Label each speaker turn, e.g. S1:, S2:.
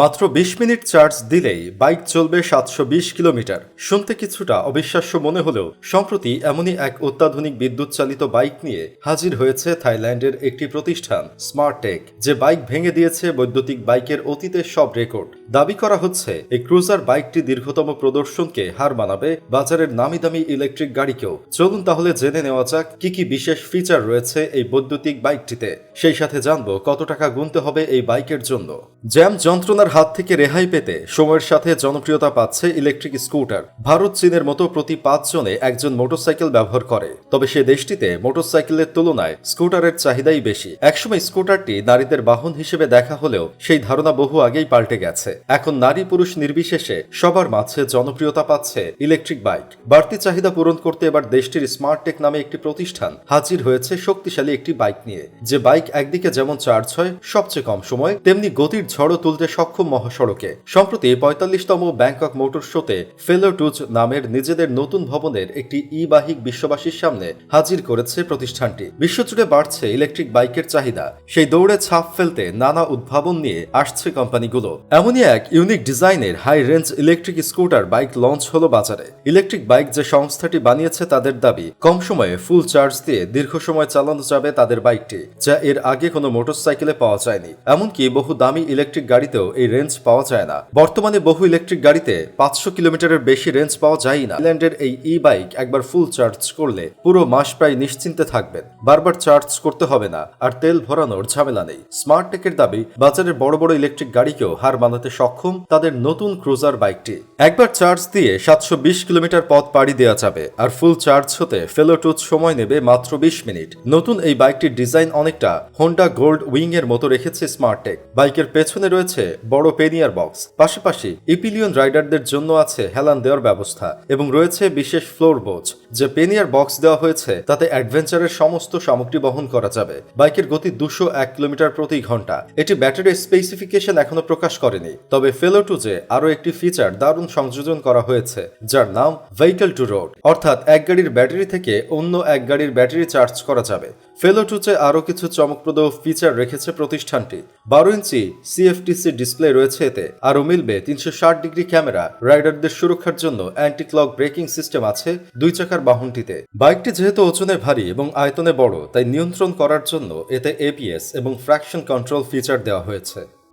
S1: মাত্র বিশ minute charge দিলেই বাইক চলবে সাতশো বিশ কিলোমিটার। শুনতে কিছুটা অবিশ্বাস্য মনে হলেও সম্প্রতি এমনই এক অত্যাধুনিক বিদ্যুৎ চালিত বাইক নিয়ে হাজির হয়েছে থাইল্যান্ডের একটি প্রতিষ্ঠান, স্মার্টটেক, যে বাইক ভেঙে দিয়েছে বৈদ্যুতিক বাইকের অতীতের সব রেকর্ড। দাবি করা হচ্ছে, এই ক্রুজার বাইকটি দীর্ঘতম প্রদর্শনকে হার মানাবে, বাজারের নামি দামি ইলেকট্রিক গাড়িকেও। চলুন তাহলে জেনে নেওয়া যাক, কি কি বিশেষ ফিচার রয়েছে এই বৈদ্যুতিক বাইকটিতে? সেই সাথে জানব কত টাকা গুনতে হবে এই বাইকের জন্য। জ্যাম যন্ত্রণার হাত থেকে রেহাই পেতে সময়ের সাথে জনপ্রিয়তা পাচ্ছে ইলেকট্রিক স্কুটার। ভারত চীনের মতো প্রতি পাঁচজনে একজন মোটরসাইকেল ব্যবহার করে। তবে সে দেশটিতে মোটরসাইকেলের তুলনায় স্কুটারের চাহিদাই বেশি। একসময় স্কুটারটি নারীদের বাহন হিসেবে দেখা হলেও সেই ধারণা বহু আগেই পাল্টে গেছে। এখন নারী পুরুষ নির্বিশেষে সবার মাঝে জনপ্রিয়তা পাচ্ছে ইলেকট্রিক বাইক। বাড়তি চাহিদা পূরণ করতে এবার দেশটির স্মার্টটেক নামে একটি প্রতিষ্ঠান হাজির হয়েছে শক্তিশালী একটি বাইক নিয়ে। যে বাইক একদিকে যেমন চার্জ হয়, সবচেয়ে কম সময়, তেমনি গতির ঝড়ও তুলতে সক্ষম মহাসড়কে। সম্প্রতি পঁয়তাল্লিশতম ব্যাংকক মোটর শোতে ফেলোটুজ নামের নিজেদের নতুন ভবনের একটি ই বাহিক বিশ্ববাসীর সামনে হাজির করেছে প্রতিষ্ঠানটি। বিশ্বজুড়ে বাড়ছে ইলেকট্রিক বাইকের চাহিদা। সেই দৌড়ে ছাপ ফেলতে নানা উদ্ভাবন নিয়ে আসছে কোম্পানিগুলো। এমনই এক ইউনিক ডিজাইনের high range electric scooter bike launch হলো বাজারে। ইলেকট্রিক বাইক যে সংস্থাটি বানিয়েছে তাদের দাবি, কম সময়ে ফুল চার্জ দিয়ে দীর্ঘ সময় চালানো যাবে তাদের বাইকটি, যা এর আগে কোনো মোটরসাইকেলে পাওয়া যায়নি। এমনকি বহু দামি ইলেকট্রিক গাড়িতেও এই রেঞ্জ পাওয়া যায় না। বর্তমানে বহু ইলেকট্রিক গাড়িতে পাঁচশো কিলোমিটারের বেশি রেঞ্জ পাওয়া যায় না। থাইল্যান্ডের এই ই বাইক একবার ফুল চার্জ করলে পুরো মাস প্রায় নিশ্চিন্তে থাকবেন। বারবার চার্জ করতে হবে না, আর তেল ভরানোর ঝামেলা নেই। স্মার্ট টেকের দাবি বাজারের বড় বড় ইলেকট্রিক গাড়িকেও হার মানাতে সক্ষম তাদের নতুন ক্রুজার বাইকটি একবার চার্জ দিয়ে সাতশো বিশ কিলোমিটার পথ পাড়ি দেওয়া যাবে, আর ফুল চার্জ হতে ফেলোটুথ সময় নেবে মাত্র বিশ মিনিট। নতুন এই বাইকটির ডিজাইন অনেকটা হোন্ডা গোল্ড উইং এর মতো রেখেছে স্মার্টটেক বাইকের পেছনে রয়েছে বড় পেনিয়ার বক্স। পাশাপাশি ইপিলিয়ন রাইডারদের জন্য আছে হেলান দেওয়ার ব্যবস্থা এবং রয়েছে বিশেষ ফ্লোর বোচ যে পেনিয়ার বক্স দেওয়া হয়েছে, তাতে অ্যাডভেঞ্চারের সমস্ত সামগ্রী বহন করা যাবে। বাইকের গতি দুশো এক কিলোমিটার প্রতি ঘণ্টা। এটি ব্যাটারির স্পেসিফিকেশন এখনও প্রকাশ করেনি। তবে ফেলোটুজে আরও একটি ফিচার দারুণ সংযোজন করা হয়েছে, যার নাম ভেহিকল টু রোড অর্থাৎ এক গাড়ির ব্যাটারি থেকে অন্য এক গাড়ির ব্যাটারি চার্জ করা যাবে। ফেলোটুচে আরও কিছু চমকপ্রদ ফিচার রেখেছে প্রতিষ্ঠানটি। বারো ইঞ্চি সিএফটিসি ডিসপ্লে রয়েছে এতে, আরও মিলবে তিনশো ষাট ডিগ্রি ক্যামেরা, রাইডারদের সুরক্ষার জন্য অ্যান্টি ক্লক ব্রেকিং সিস্টেম আছে দুই চাকার বাহনটিতে। বাইকটি যেহেতু ওজনে ভারী এবং আয়তনে বড়, তাই নিয়ন্ত্রণ করার জন্য এতে এপিএস এবং ফ্র্যাকশন কন্ট্রোল ফিচার দেওয়া হয়েছে।